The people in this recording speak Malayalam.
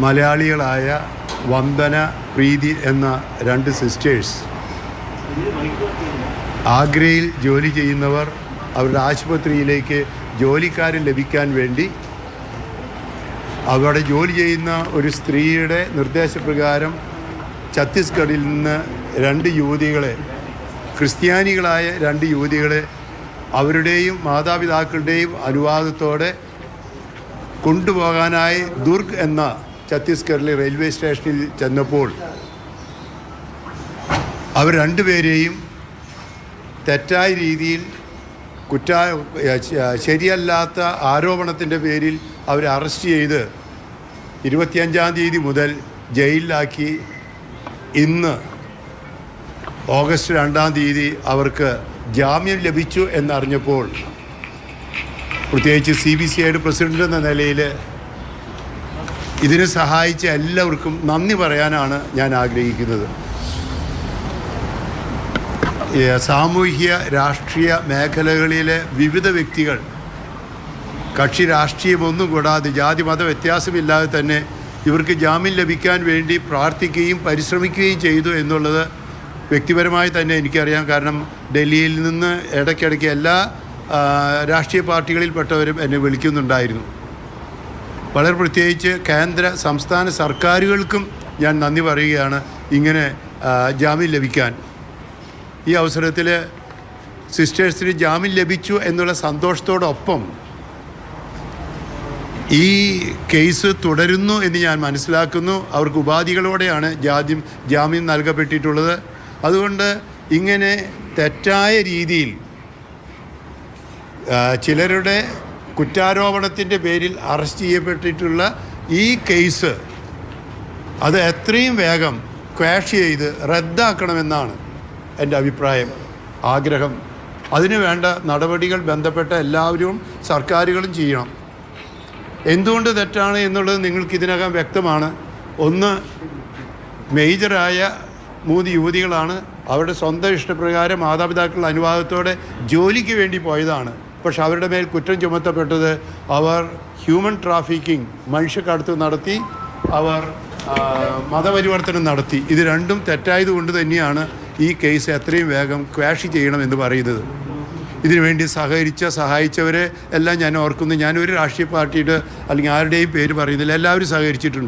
മലയാളികളായ വന്ദന പ്രീതി എന്ന രണ്ട് സിസ്റ്റേഴ്സ് ആഗ്രയിൽ ജോലി ചെയ്യുന്നവർ അവരുടെ ആശുപത്രിയിലേക്ക് ജോലിക്കാരൻ ലഭിക്കാൻ വേണ്ടി അവിടെ ജോലി ചെയ്യുന്ന ഒരു സ്ത്രീയുടെ നിർദ്ദേശപ്രകാരം ഛത്തീസ്ഗഡിൽ നിന്ന് രണ്ട് യുവതികളെ ക്രിസ്ത്യാനികളായ രണ്ട് യുവതികളെ അവരുടെയും മാതാപിതാക്കളുടെയും അനുവാദത്തോടെ കൊണ്ടുപോകാനായി ദുർഗ് എന്ന ഛത്തീസ്ഗഡിലെ റെയിൽവേ സ്റ്റേഷനിൽ ചെന്നപ്പോൾ അവർ രണ്ടുപേരെയും തെറ്റായ രീതിയിൽ കുറ്റ ശരിയല്ലാത്ത ആരോപണത്തിന്റെ പേരിൽ അവരെ അറസ്റ്റ് ചെയ്ത് ഇരുപത്തിയഞ്ചാം തീയതി മുതൽ ജയിലിലാക്കി. ഇന്ന് ഓഗസ്റ്റ് രണ്ടാം തീയതി അവർക്ക് ജാമ്യം ലഭിച്ചു എന്നറിഞ്ഞപ്പോൾ പ്രത്യേകിച്ച് സി ബി സി ഐയുടെ പ്രസിഡന്റ് എന്ന നിലയിൽ ഇതിനെ സഹായിച്ച എല്ലാവർക്കും നന്ദി പറയാനാണ് ഞാൻ ആഗ്രഹിക്കുന്നത്. സാമൂഹ്യ രാഷ്ട്രീയ മേഖലകളിലെ വിവിധ വ്യക്തികൾ കക്ഷി രാഷ്ട്രീയമൊന്നും കൂടാതെ ജാതി മത വ്യത്യാസമില്ലാതെ തന്നെ ഇവർക്ക് ജാമ്യം ലഭിക്കാൻ വേണ്ടി പ്രാർത്ഥിക്കുകയും പരിശ്രമിക്കുകയും ചെയ്തു എന്നുള്ളത് വ്യക്തിപരമായി തന്നെ എനിക്കറിയാം. കാരണം ഡൽഹിയിൽ നിന്ന് ഇടയ്ക്കിടയ്ക്ക് എല്ലാ രാഷ്ട്രീയ പാർട്ടികളിൽപ്പെട്ടവരും എന്നെ വിളിക്കുന്നുണ്ടായിരുന്നു. വളരെ പ്രത്യേകിച്ച് കേന്ദ്ര സംസ്ഥാന സർക്കാരുകൾക്കും ഞാൻ നന്ദി പറയുകയാണ് ഇങ്ങനെ ജാമ്യം ലഭിക്കാൻ. ഈ അവസരത്തിൽ സിസ്റ്റേഴ്സിന് ജാമ്യം ലഭിച്ചു എന്നുള്ള സന്തോഷത്തോടൊപ്പം ഈ കേസ് തുടരുന്നു എന്ന് ഞാൻ മനസ്സിലാക്കുന്നു. അവർക്ക് ഉപാധികളോടെയാണ് ജാദ്യം ജാമ്യം നൽകപ്പെട്ടിട്ടുള്ളത്. അതുകൊണ്ട് ഇങ്ങനെ തെറ്റായ രീതിയിൽ ചിലരുടെ കുറ്റാരോപണത്തിന്റെ പേരിൽ അറസ്റ്റ് ചെയ്യപ്പെട്ടിട്ടുള്ള ഈ കേസ് അത് എത്രയും വേഗം ക്വാഷ് ചെയ്ത് റദ്ദാക്കണമെന്നാണ് എന്റെ അഭിപ്രായം. ആഗ്രഹം. അതിനു വേണ്ട നടപടികൾ ബന്ധപ്പെട്ട എല്ലാവരും സർക്കാരുകളും ചെയ്യണം. എന്തുകൊണ്ട് തെറ്റാണ് എന്നുള്ളത് നിങ്ങൾക്ക് ഇതിനകം വ്യക്തമാണ്. ഒന്ന് മേജറായ മൂന്ന് യുവതികളാണ് അവരുടെ സ്വന്തം ഇഷ്ടപ്രകാരം മാതാപിതാക്കളുടെ അനുവാദത്തോടെ ജോലിക്ക് വേണ്ടി പോയതാണ്. പക്ഷെ അവരുടെ മേൽ കുറ്റം ചുമത്തപ്പെട്ടത് അവർ ഹ്യൂമൻ ട്രാഫിക്കിംഗ് മനുഷ്യക്കടത്ത് നടത്തി അവർ മതപരിവർത്തനം നടത്തി. ഇത് രണ്ടും തെറ്റായതുകൊണ്ട് തന്നെയാണ് ഈ കേസ് എത്രയും വേഗം ക്വാഷ് ചെയ്യണമെന്ന് പറയുന്നത്. ഇതിനുവേണ്ടി സഹകരിച്ച സഹായിച്ചവരെ എല്ലാം ഞാൻ ഓർക്കുന്നു. ഞാനൊരു രാഷ്ട്രീയ പാർട്ടിയുടെ അല്ലെങ്കിൽ ആരുടെയും പേര് പറയുന്നില്ല. എല്ലാവരും സഹകരിച്ചിട്ടുണ്ട്.